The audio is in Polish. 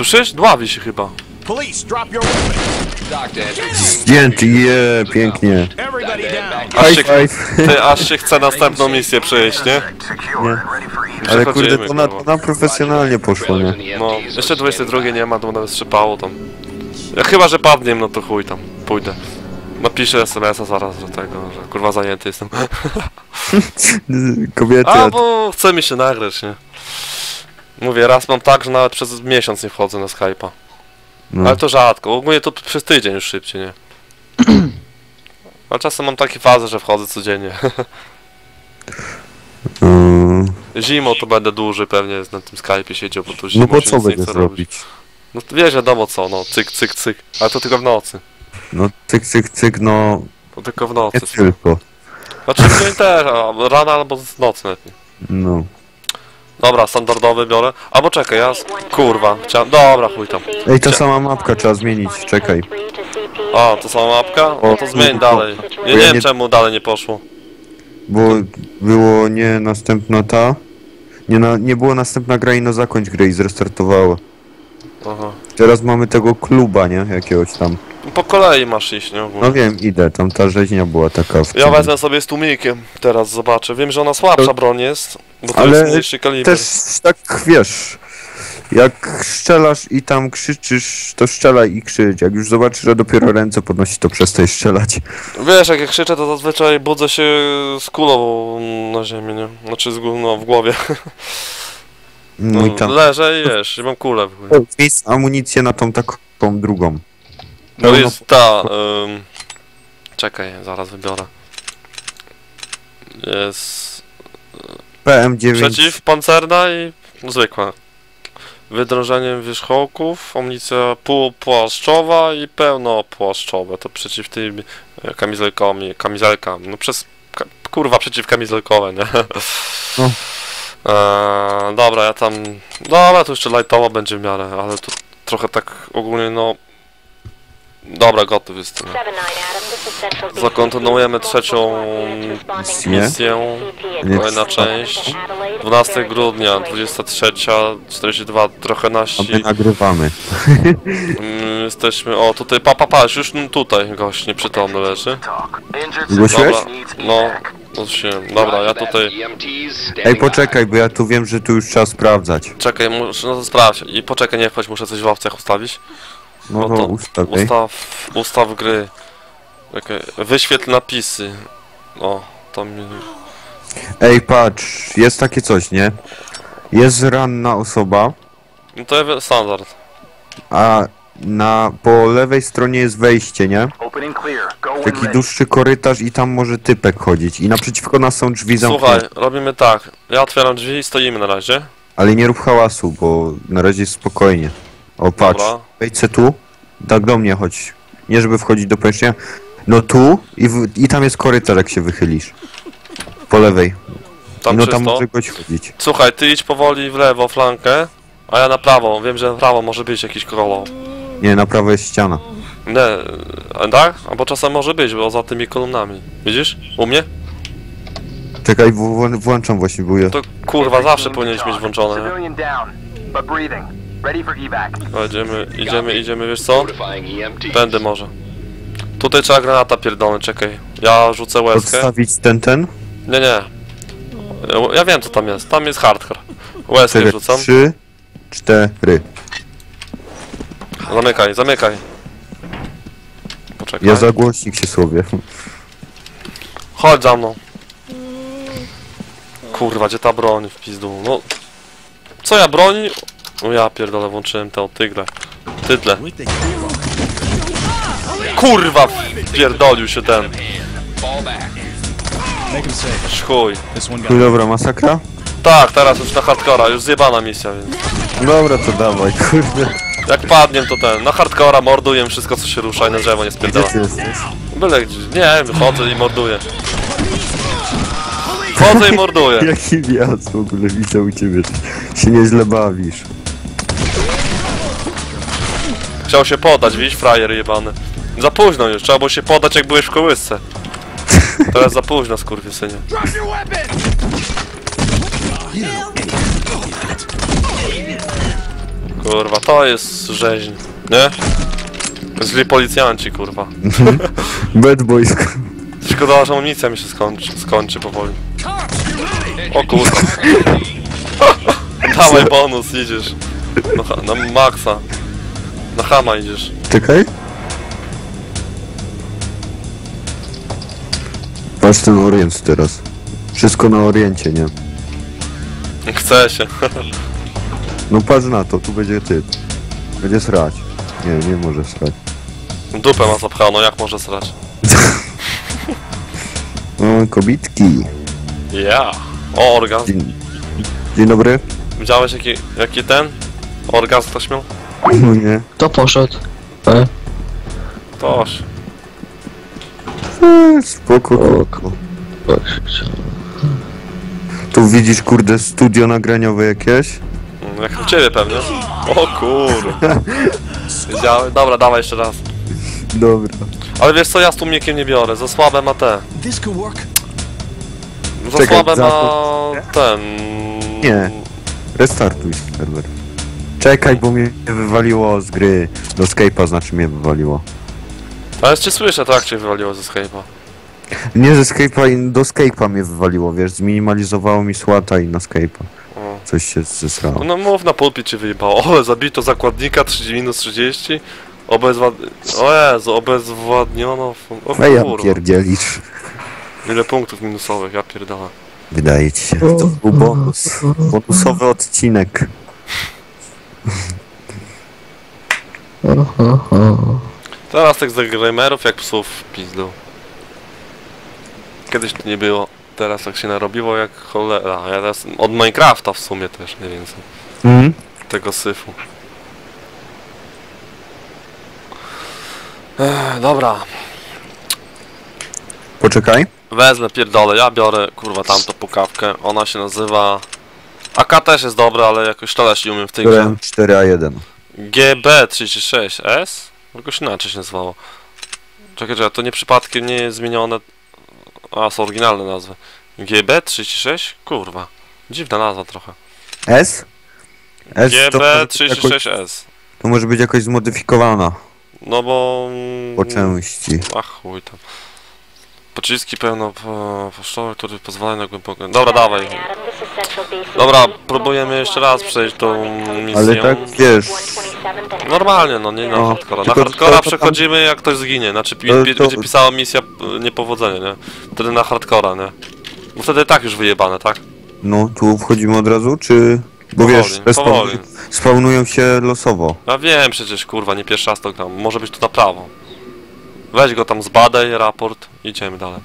Słyszysz? Dławi się chyba. Zdjęty, je, pięknie. Aż się, ty, aż się chce następną misję przejść, nie? Ale kurde, to na, kurwa. to na profesjonalnie poszło, nie? No, jeszcze are 22 nie ma, to nawet strzepało tam. Ja chyba, że padniem, no to chuj tam, pójdę. Napiszę SMS-a zaraz do tego, że kurwa zajęty jestem. Kobiety, A, bo chce mi się nagrać, nie? Mówię, raz mam tak, że nawet przez miesiąc nie wchodzę na Skype'a. no. Ale to rzadko, ogólnie to przez tydzień już szybciej, nie? Ale czasem mam takie fazy, że wchodzę codziennie. Mm, Zimą to będę dłużej pewnie na tym Skype'ie siedział, bo tu no zimą bo się co nic nie chce robić. No to wiesz, wiadomo co, no, cyk, cyk, cyk. Ale to tylko w nocy. No cyk, cyk, cyk, no To tylko w nie nocy. tylko. Znaczy w dzień też, a rano albo w nocy lepiej. No. Dobra, standardowy biorę. Albo czekaj, ja... s- Kurwa, chciałem... Dobra, chuj tam. Ej, ta sama mapka trzeba zmienić, czekaj. A, to sama mapka? No to zmień dalej. Ja nie wiem czemu dalej nie poszło. Bo było nie następna ta. Nie, na, nie było następna gra i no zakończ grę i zrestartowało. Aha. Teraz mamy tego kluba, nie? Jakiegoś tam. Po kolei masz iść, nie? Ogólnie. No wiem, idę, tam ta rzeźnia była taka w Ja tym. wezmę sobie z tłumikiem, teraz zobaczę. Wiem, że ona słabsza broń jest, bo to Ale jest. Też tak wiesz, jak strzelasz i tam krzyczysz, to strzelaj i krzycz. Jak już zobaczysz, że dopiero ręce podnosi, to przestań strzelać. Wiesz, jak ja krzyczę, to zazwyczaj budzę się z kulą na ziemi, nie? Znaczy z no, w głowie. No i tam. Leżę i wiesz, i mam kulę. Miejsc amunicję na tą taką drugą. No Pełno- jest ta... ym, Czekaj, zaraz wybiorę. Jest... PM9. Przeciwpancerna i zwykła. Wydrążeniem wierzchołków, amunicja półpłaszczowa i pełnopłaszczowe. To przeciw tym e, kamizelkom, kamizelkam. No przez... Ka, kurwa, przeciwkamizelkowe, nie? No. Eee, dobra, ja tam... Dobra, to jeszcze lightowo będzie w miarę, ale tu trochę tak ogólnie, no... Dobra, gotów jestem. Zakontynuujemy trzecią? Misję. Kolejna część. 12 grudnia, 23.42, trochę A nasi. my nagrywamy. Mm, jesteśmy. O, tutaj, pa, pa, pa, już tutaj gość nieprzytomny leży. Zgłosiłeś? No, zgłosiłem. Dobra, ja tutaj. Ej, poczekaj, bo ja tu wiem, że tu już trzeba sprawdzać. Czekaj, muszę, no to sprawdź. I poczekaj, nie wchodź, muszę coś w opcjach ustawić. No No to to ustawiaj. Ustaw, ustaw gry. Czekaj, wyświetl napisy. O, to mi. Ej, patrz, jest takie coś, nie? Jest ranna osoba, No to jest standard. a na po lewej stronie jest wejście, nie? Taki dłuższy korytarz i tam może typek chodzić. I naprzeciwko nas są drzwi Słuchaj, zamknięte. robimy tak. Ja otwieram drzwi i stoimy na razie. Ale nie rób hałasu, bo na razie jest spokojnie. O, patrz. Dobra. Wejdź se tu. Tak do mnie chodź. Nie żeby wchodzić do pomieszczenia. No tu i, w, i tam jest korytarz, jak się wychylisz. Po lewej. Tam no czysto. tam może goś chodzić. Słuchaj, ty idź powoli w lewo flankę, a ja na prawo. Wiem, że w prawo może być jakiś kolor. Nie, na prawo jest ściana. Nie, a tak? Albo czasem może być, bo za tymi kolumnami. Widzisz? U mnie? Czekaj, włączam właśnie, bo ja... To kurwa zawsze powinieneś mieć włączone. nie? Civilian down, but breathing. Ready for evac. Idziemy, idziemy, idziemy, wiesz co? Będę może. Tutaj trzeba granata pierdolny, czekaj. Ja rzucę łezkę. Odstawić ten, ten? Nie, nie. Ja wiem co tam jest. Tam jest hardcore. Łezkę Czekaj, rzucam. trzy, cztery. Zamykaj, zamykaj. Poczekaj. Ja za głośnik się słowię. Chodź za mną. Kurwa, gdzie ta broń w pizdu? No. Co ja broni? No ja pierdolę, włączyłem tę tygrę. Tydle. Kurwa, pierdolił się ten. Fall back. Make him safe. Chuj. This one No dobra, masakra? Tak, teraz już na hardcora, już zjebana misja, więc. Dobra, to dawaj, kurde. Jak padniem to ten, na hardcora morduję wszystko co się rusza i na drzewo nie Gdzie spierdala. ty jesteś? Byle gdzie, nie, wychodzę i morduję. Wchodzę i morduję. Jaki wjazd w ogóle widzę u ciebie. Się nieźle bawisz. Chciał się podać, widzisz, frajer jebany. Za późno już, trzeba było się podać jak byłeś w kołysce. Teraz za późno, skurwysynie. Kurwa, to jest rzeźń, nie? Źli policjanci, kurwa. Bad boys. Szkoda, że amunicja mi się skończy, skończy powoli. O kurwa. Dawaj bonus, idziesz. Ha- na maksa. Na hama idziesz. Czekaj. Patrz ten orient teraz. Wszystko na oriencie, nie? Chce się. No patrz na to, tu będzie typ. Będzie srać. Nie, nie może srać. Dupę ma zapchaną, jak może srać? O, kobitki. Ja. O, orgazm. Dzień, dzień dobry. Widziałeś jaki, jaki ten? Orgazm ktoś miał? No nie. To poszedł. E, Toż. Eee, spoko, spoko. Tu widzisz, kurde, studio nagraniowe jakieś? Mm, Jak u ciebie pewnie. O kurde. Widziałem? Dobra, dawaj jeszcze raz. Dobra. Ale wiesz co, ja z tłumnikiem nie biorę, za słabe ma te. This could work. Za Czekaj, słabe za ma ten... Nie. Restartuj serwer. Czekaj, bo mnie wywaliło z gry. Do Skype'a znaczy mnie wywaliło. Ale cię słyszę, tak cię wywaliło ze Skype'a. Nie ze Skype'a, do Skype'a mnie wywaliło, wiesz, zminimalizowało mi słata i na Skype'a. Coś się zesrało. No mów na pulpit cię wyjebało. O, zabito zakładnika 30 minus 30. Obezwład... O Jezu, obezwładniono... O A ja kurwa. pierdzielisz. Ile punktów minusowych, ja pierdolę. Wydaje ci się. To był bonus. Bonusowy odcinek. Teraz tych zagramerów jak psów w pizdu. Kiedyś to nie było. Teraz tak się narobiło jak cholera. Ja teraz od Minecrafta w sumie też mniej więcej. Mhm. Tego syfu. Ech, dobra. Poczekaj. Wezmę pierdolę, ja biorę kurwa tamtą pukawkę. Ona się nazywa... AK też jest dobra, ale jakoś strzelać nie umiem w tej grze. Byłem 4A1. GB36S? Jakoś inaczej się nazywało. Czekaj, czekaj, to nie przypadkiem nie jest zmienione... A, są oryginalne nazwy. GB36? Kurwa. Dziwna nazwa trochę. S? S to może, być jakoś, GB36S. to może być jakoś zmodyfikowana No bo... mm, po części. Ach, chuj tam. Pociski pełno po- poszczoły, które pozwalają na głębokie... Dobra, dawaj. Dobra, próbujemy jeszcze raz przejść tą misję. Ale tak wiesz, Normalnie, no nie na No, hardcora. Na tylko hardcora to- tam- przechodzimy jak ktoś zginie, znaczy pi- pi- to- będzie pisała misja y, niepowodzenia, nie? Wtedy na hardcora, nie? Bo wtedy tak już wyjebane, tak? no tu wchodzimy od razu, czy... Bo Powoli, wiesz, powoli. spawnują się losowo. Ja wiem przecież, kurwa, nie pierwszy raz to gram. Może być tu na prawo. Weź go tam zbadaj, raport, idziemy dalej.